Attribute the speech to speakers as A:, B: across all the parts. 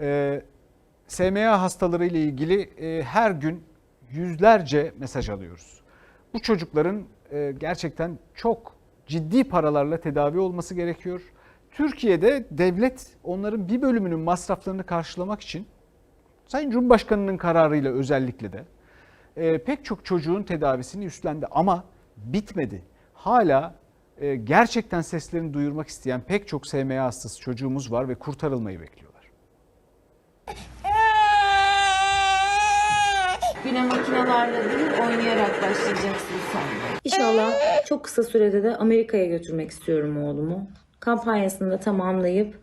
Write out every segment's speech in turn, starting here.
A: Ee, SMA hastaları ile ilgili e, her gün yüzlerce mesaj alıyoruz. Bu çocukların e, gerçekten çok ciddi paralarla tedavi olması gerekiyor. Türkiye'de devlet onların bir bölümünün masraflarını karşılamak için Sayın Cumhurbaşkanı'nın kararıyla özellikle de e, pek çok çocuğun tedavisini üstlendi ama bitmedi. Hala e, gerçekten seslerini duyurmak isteyen pek çok SMA hastası çocuğumuz var ve kurtarılmayı bekliyorlar.
B: Makinalarla değil oynayarak başlayacaksın sen.
C: İnşallah çok kısa sürede de Amerika'ya götürmek istiyorum oğlumu. Kampanyasını da tamamlayıp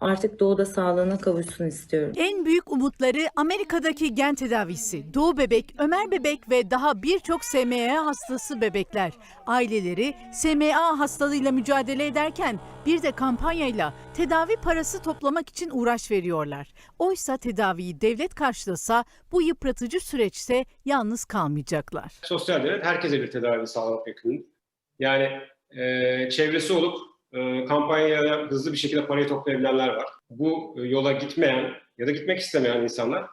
C: artık doğuda sağlığına kavuşsun istiyorum.
D: En büyük umutları Amerika'daki gen tedavisi. Doğu bebek, Ömer bebek ve daha birçok SMA hastası bebekler. Aileleri SMA hastalığıyla mücadele ederken bir de kampanyayla tedavi parası toplamak için uğraş veriyorlar. Oysa tedaviyi devlet karşılasa bu yıpratıcı süreçte yalnız kalmayacaklar.
E: Sosyal devlet herkese bir tedavi sağlamak yükümlü. Yani e, çevresi olup kampanyaya hızlı bir şekilde parayı toplayabilenler var. Bu e, yola gitmeyen ya da gitmek istemeyen insanlar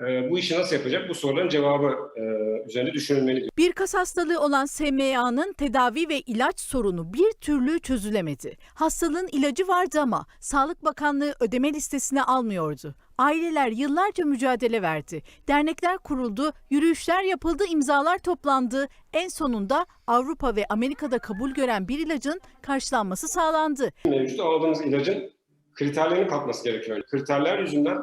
E: bu işi nasıl yapacak? Bu soruların cevabı e, üzerinde düşünülmeli.
D: Bir kas hastalığı olan SMA'nın tedavi ve ilaç sorunu bir türlü çözülemedi. Hastalığın ilacı vardı ama Sağlık Bakanlığı ödeme listesine almıyordu. Aileler yıllarca mücadele verdi. Dernekler kuruldu, yürüyüşler yapıldı, imzalar toplandı. En sonunda Avrupa ve Amerika'da kabul gören bir ilacın karşılanması sağlandı.
E: Mevcut aldığımız ilacın kriterlerinin kalkması gerekiyor. Kriterler yüzünden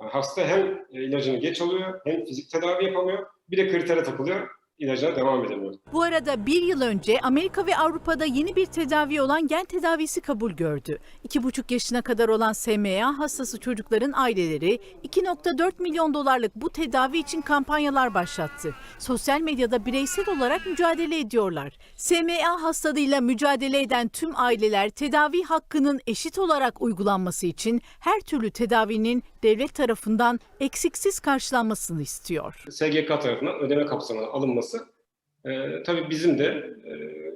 E: hasta hem ilacını geç alıyor hem fizik tedavi yapamıyor. Bir de kritere takılıyor, ilacına devam edemiyor.
D: Bu arada bir yıl önce Amerika ve Avrupa'da yeni bir tedavi olan gen tedavisi kabul gördü. 2,5 yaşına kadar olan SMA hastası çocukların aileleri 2,4 milyon dolarlık bu tedavi için kampanyalar başlattı. Sosyal medyada bireysel olarak mücadele ediyorlar. SMA hastalığıyla mücadele eden tüm aileler tedavi hakkının eşit olarak uygulanması için her türlü tedavinin devlet tarafından eksiksiz karşılanmasını istiyor.
E: SGK tarafından ödeme kapsamına alınması e, tabii bizim de e,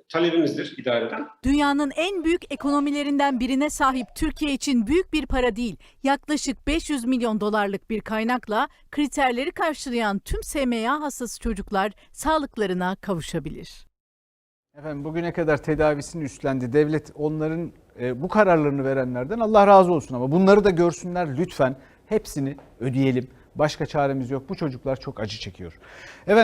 E: talebimizdir idareden.
D: Dünyanın en büyük ekonomilerinden birine sahip Türkiye için büyük bir para değil, yaklaşık 500 milyon dolarlık bir kaynakla kriterleri karşılayan tüm SMA hastası çocuklar sağlıklarına kavuşabilir.
A: Efendim bugüne kadar tedavisini üstlendi. Devlet onların e, bu kararlarını verenlerden Allah razı olsun ama bunları da görsünler lütfen. Hepsini ödeyelim. Başka çaremiz yok. Bu çocuklar çok acı çekiyor. Efendim